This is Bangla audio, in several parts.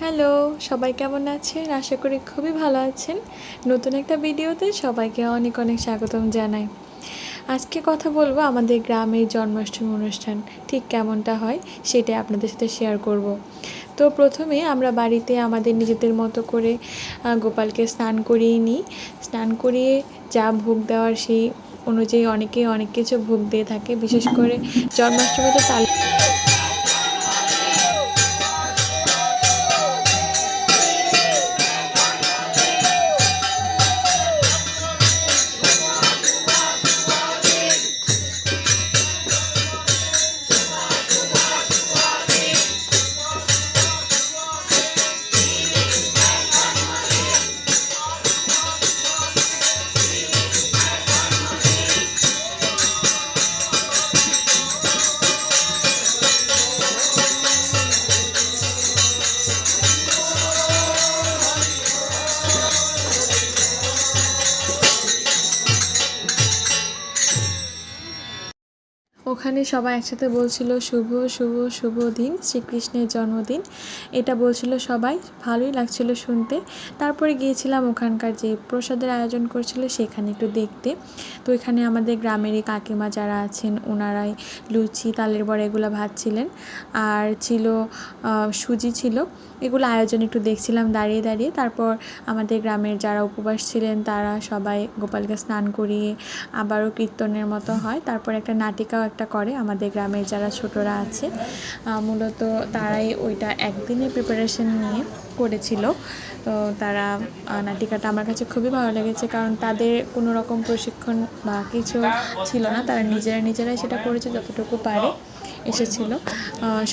হ্যালো, সবাই কেমন আছেন? আশা করি খুবই ভালো আছেন। নতুন একটা ভিডিওতে সবাইকে অনেক অনেক স্বাগতম জানাই। আজকে কথা বলব আমাদের গ্রামের জন্মাষ্টমী অনুষ্ঠান, ঠিক কেমনটা হয় সেটাই আপনাদের সাথে শেয়ার করব। তো প্রথমে আমরা বাড়িতে আমাদের নিজেদের মতো করে গোপালকে স্নান করিয়ে নিই। স্নান করিয়ে যা ভোগ দেওয়ার সেই অনুযায়ী অনেকেই অনেক কিছু ভোগ দিয়ে থাকে। বিশেষ করে জন্মাষ্টমীতে তাল ওখানে সবাই একসাথে বলছিল শুভ শুভ শুভ দিন শ্রীকৃষ্ণের জন্মদিন। এটা বলছিল সবাই, ভালোই লাগছিল শুনতে। তারপরে গিয়েছিলাম ওখানকার যে প্রসাদের আয়োজন করছিল সেখানে একটু দেখতে। তো এখানে আমাদের গ্রামেরই কাকিমা যারা আছেন, ওনারাই লুচি, তালের বড়া এগুলো ভাজছিলেন। আর ছিল সুজি ছিল, এগুলো আয়োজন একটু দেখছিলাম দাঁড়িয়ে দাঁড়িয়ে। তারপর আমাদের গ্রামের যারা উপবাস ছিলেন, তারা সবাই গোপালকে স্নান করিয়ে আবারও কীর্তনের মতো হয়। তারপর একটা নাটিকাও একটা করে আমাদের গ্রামের যারা ছোটরা আছে। মূলত তারাই ওইটা একদিনের প্রিপারেশন নিয়ে করেছিল। তো তারা নাটিকাটা আমার কাছে খুবই ভালো লেগেছে কারণ তাদের কোনো রকম প্রশিক্ষণ বা কিছু ছিল না। তারা নিজেরা নিজেরাই সেটা করেছে যতটুকু পারে এসেছিল।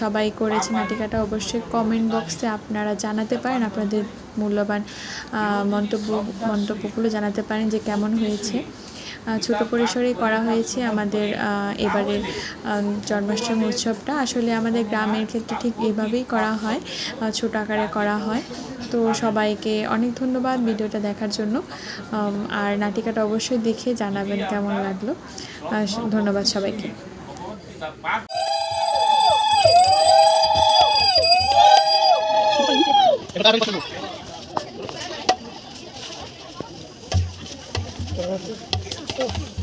সবাই করেছে নাটিকাটা। অবশ্যই কমেন্ট বক্সে আপনারা জানাতে পারেন, আপনাদের মূল্যবান মন্তব্য, মন্তব্যগুলো জানাতে পারেন যে কেমন হয়েছে। ছোট পরিসরেই করা হয়েছে আমাদের এবারের জন্মাষ্টমী উৎসবটা। আসলে আমাদের গ্রামের ক্ষেত্রে ঠিক এভাবেই করা হয় ছোট আকারে করা হয়। তো সবাইকে অনেক ধন্যবাদ ভিডিওটা দেখার জন্য। আর নাটিকাটা অবশ্যই দেখে জানাবেন কেমন লাগল। ধন্যবাদ সবাইকে। Gracias. 哦。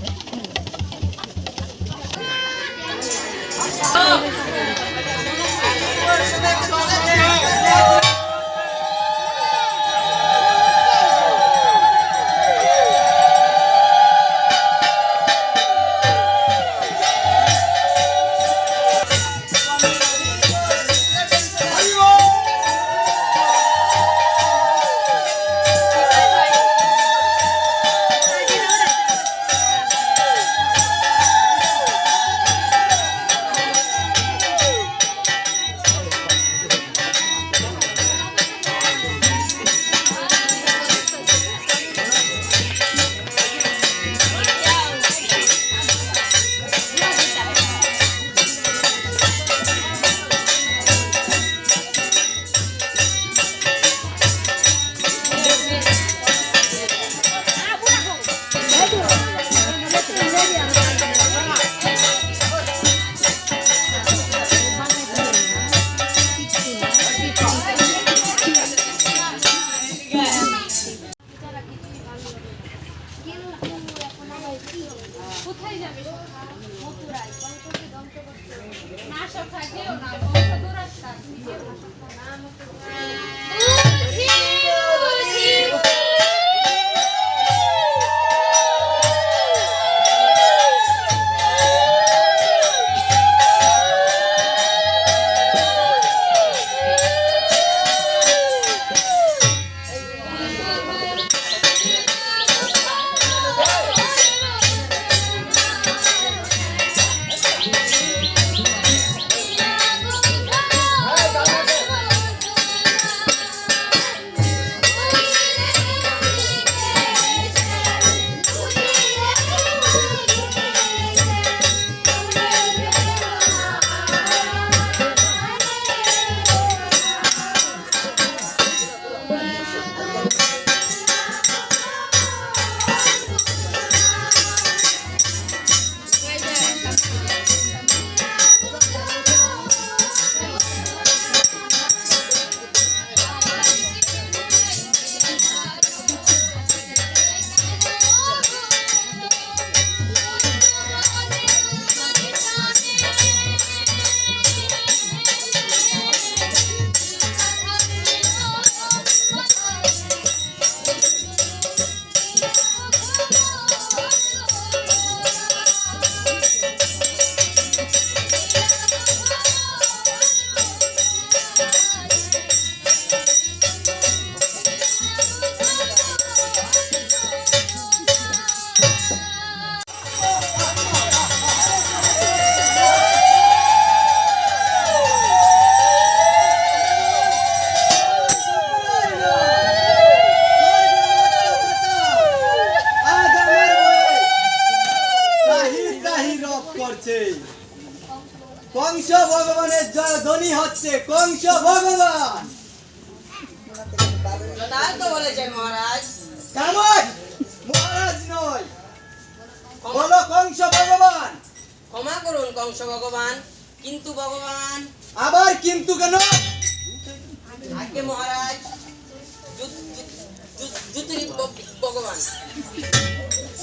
ভ-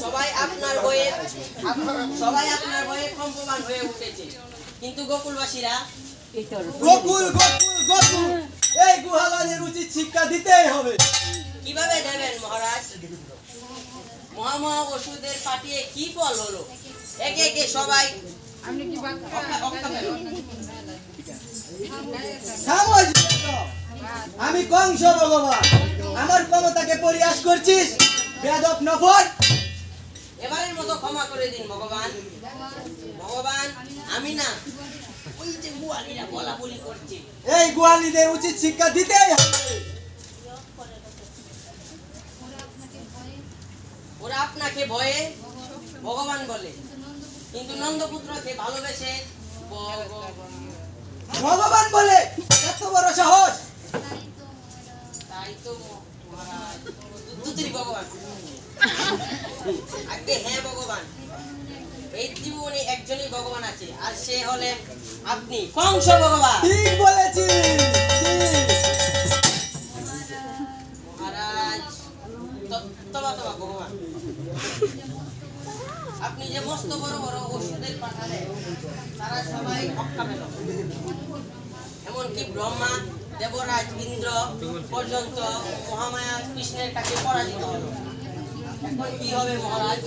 সবাই আপনার বয়ে সবাই আপনার বয়ে কম্পমান হয়ে উঠেছে। কিন্তু গোকুলবাসীরা গোকুল গোকুল গোকুল এই গুহালাদের উচিত শিক্ষা দিতেই হবে। কীভাবে দেবেন মহারাজ? মহামহা ওষুধের পাঠিয়ে কি ফল হলো? একে একে সবাই। আমি কংস ভগবান। আমার ক্ষমতাকে পরিহাস করছিস? বেদব নফর এবারের মতো ক্ষমা করে দিন ভগবান। ভগবান আমি না ওই যে গোয়ালিরা বলা বলি করছে। এই গোয়ালিদের উচিত শিক্ষা দিতেই হবে। ওরা আপনাকে ভয়ে ভগবান বলে কিন্তু নন্দপুত্রকে ভালোবেসে ভগবান। বলে এত বড় সাহস। তাই তো ভগবান। আগে হ্যাঁ ভগবান। এই জীবনে একজনই ভগবান আছে আর সে হলেন আপনি। কংস ভগবান। ঠিক বলেছিস ঠিক। মহারাজ তবা তবা ভগবান। আপনি যে মস্ত বড় বড় ওষুধের পাঠালেন তারা সবাই হক্কা পেল। দেবরাজ ইন্দ্র পর্যন্ত মহামায়া কৃষ্ণের কাছে পরাজিত হলো। এখন কি হবে মহারাজ?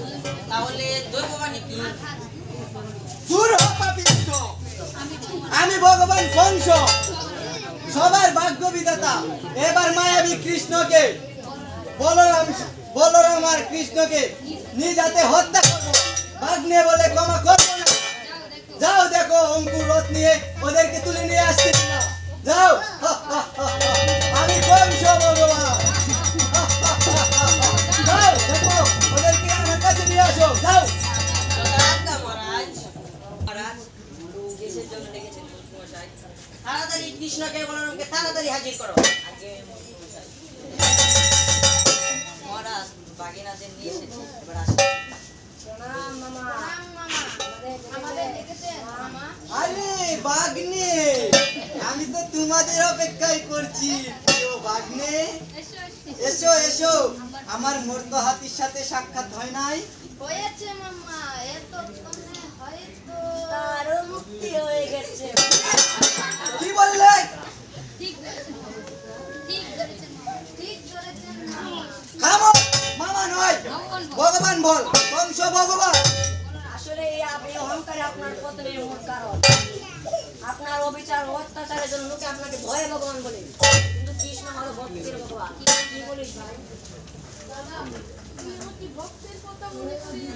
তাহলে দৈববাণী কি। আমি ভগবান কংস সবার ভাগ্য বিধাতা এবার মায়াবী কৃষ্ণকে, বলরাম বলরাম আর কৃষ্ণকে নিজ হাতে হত্যা করব। ভাগ্নে বলে ক্ষমা করব না। যাও দেখো অঙ্কুর রথ নিয়ে ওদেরকে তুলে নিয়ে আসছি। না যাও। আমি কংস ভগবান যাও, দেখো, ওদেরকে আমার কাছে নিয়ে আসো। মশাই তাড়াতাড়ি কৃষ্ণকে বলরামকে তাড়াতাড়ি হাজির করো। মহারাজ, বাগিনাদের নিয়ে এসেছি। এবার আসি। আরে বাগনে আমি তো তোমাদের অপেক্ষায় করছি প্রিয় বাগনে। এসো এসো আমার মর্ত হাতির সাথে সাক্ষাৎ হয় নাই। হয়েছে মাম্মা হয়তো। তারও মুক্তি হয়ে গেছে। কি বললে? নয়। ভগবান বল। বংশ ভগবান। আসলে এই আপনি অহংকারে আপনার পতনের মূল কারণ। আপনার অবিচার ও অত্যাচারের জন্য লোকে আপনাকে ভয়ে ভগবান বলে। কিন্তু কৃষ্ণ হলো ভক্তির ভগবান। কি বলিস ভাই? ভক্তের কথা মনে করিয়ে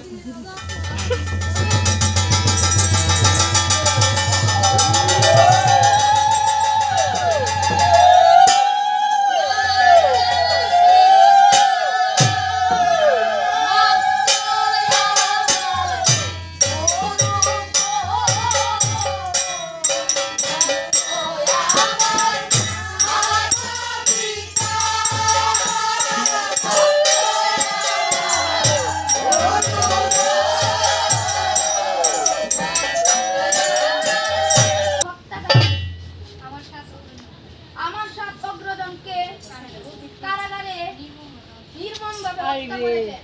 করেছে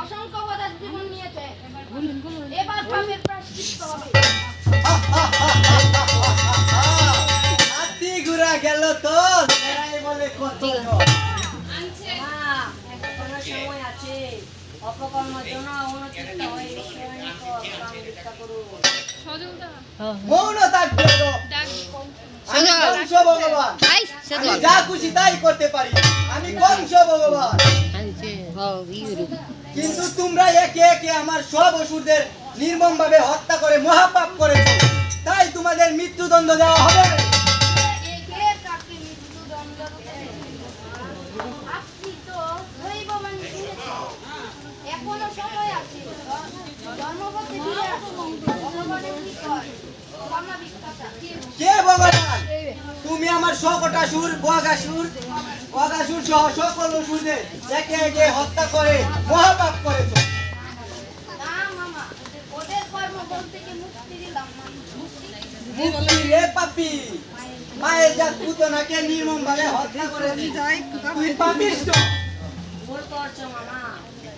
অসংখ্য বদার জীবন নিয়েছে। এবার পাপের প্রাশ্চিত্য হবে। হাতি ঘুরা গেল তো বলে কত। এখনও সময় আছে। যা খুশি তাই করতে পারি। আমি কিন্তু তোমরা একে একে আমার সব অসুরদের নির্মম ভাবে হত্যা করে মহাপাপ করেছ। তাই তোমাদের মৃত্যুদণ্ড দেওয়া হবে কে কাকে মৃত্যুদণ্ড দেবে? আপনি তো দৈববান শুনেছেন। এখনও সময় আছে। জন্মপথে ফিরে আসুন ভগবানের নিকট কে ভগবান? তুমি আমার সকট নরকাসুর বগাসুর অগাসুর সহ সকল অসুরদের একে একে হত্যা করে মহাপাপ করেছ মুক্তি রে পাপি। মায়ের জাত পুতনাকে নির্মম ভাবে হত্যা তুই পাপিষ্ট মামা।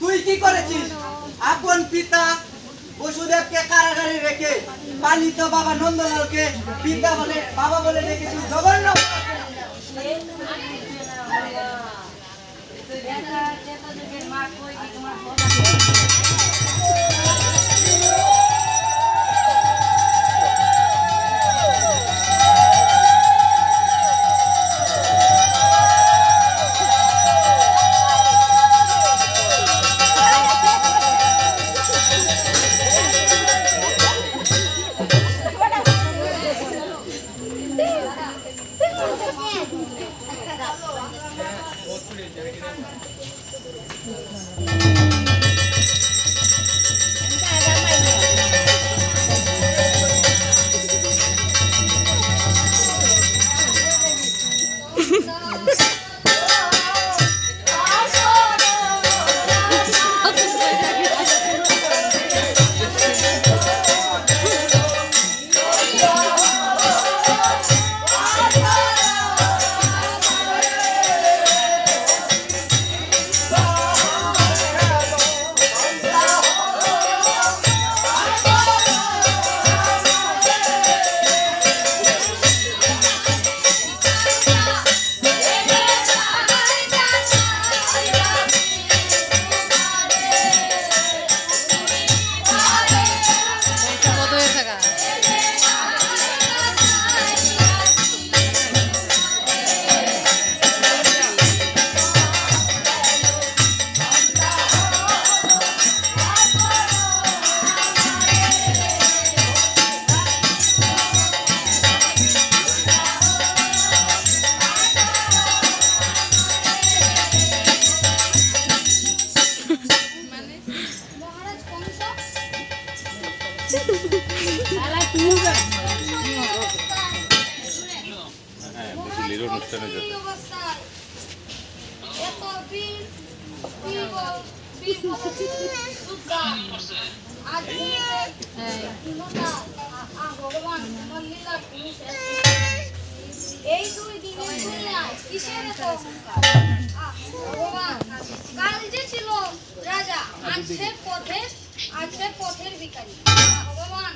তুই কি করেছিস? আপন পিতা বসুদেবকে কারাগারে রেখে পালিত বাবা নন্দলালকে পিতা বলে বাবা বলে রেখেছিস জঘন্য। Thank you. এই দুই দুনিয়ায় কিসের এত ভগবান কাল যে ছিল রাজা আজ সে পথে আজ পথের আহ, ভগবান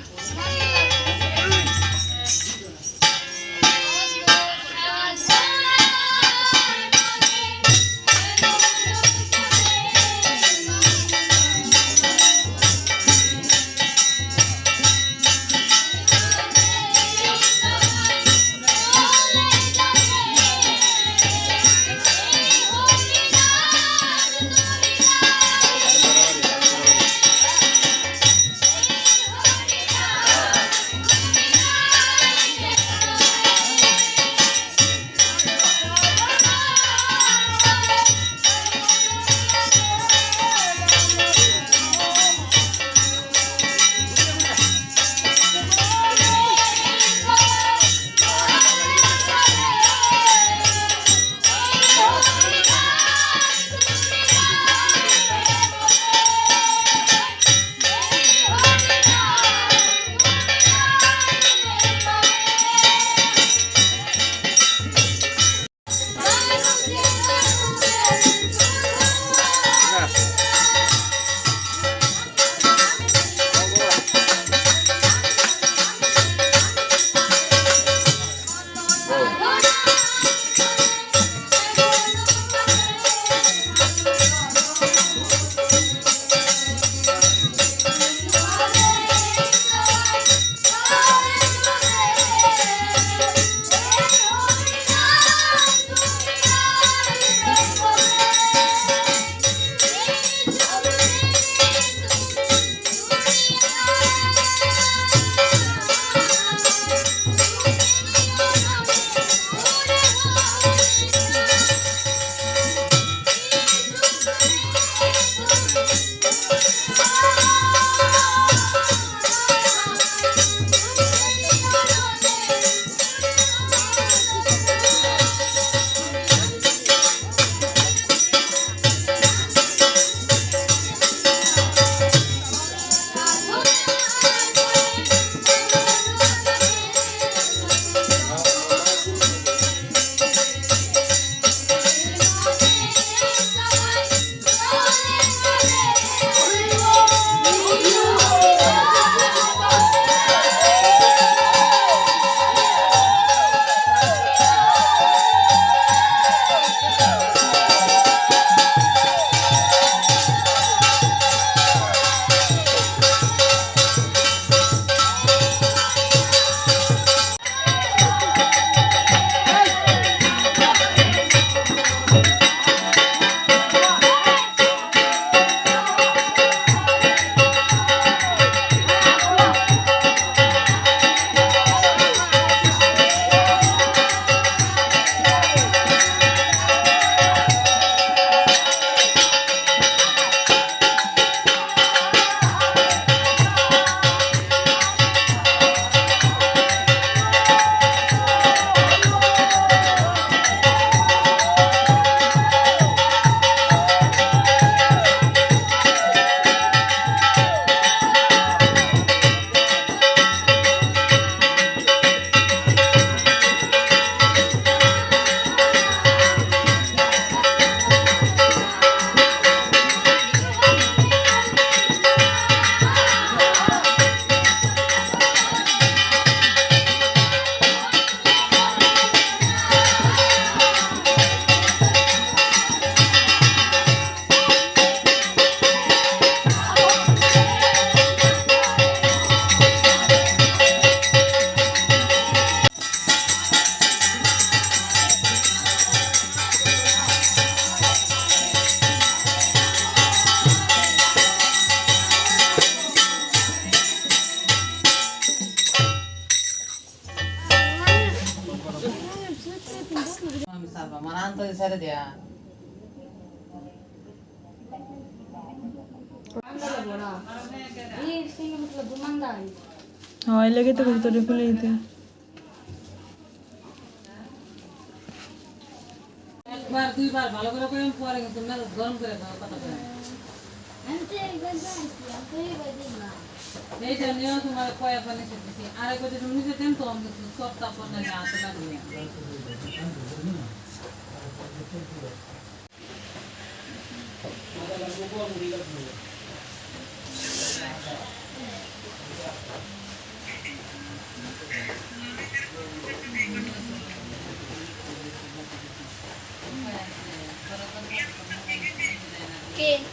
হয় লেগে তো ভিতরে খুলে দিতে। একবার দুইবার ভালো করে করে পরে কিন্তু গরম করে দাও কথা করে এইটা নিয়েও তোমার কয়া পানি শিখতেছি আর একবার যদি নিজে দেন তো আমি সব তাপর না আসতে Okay.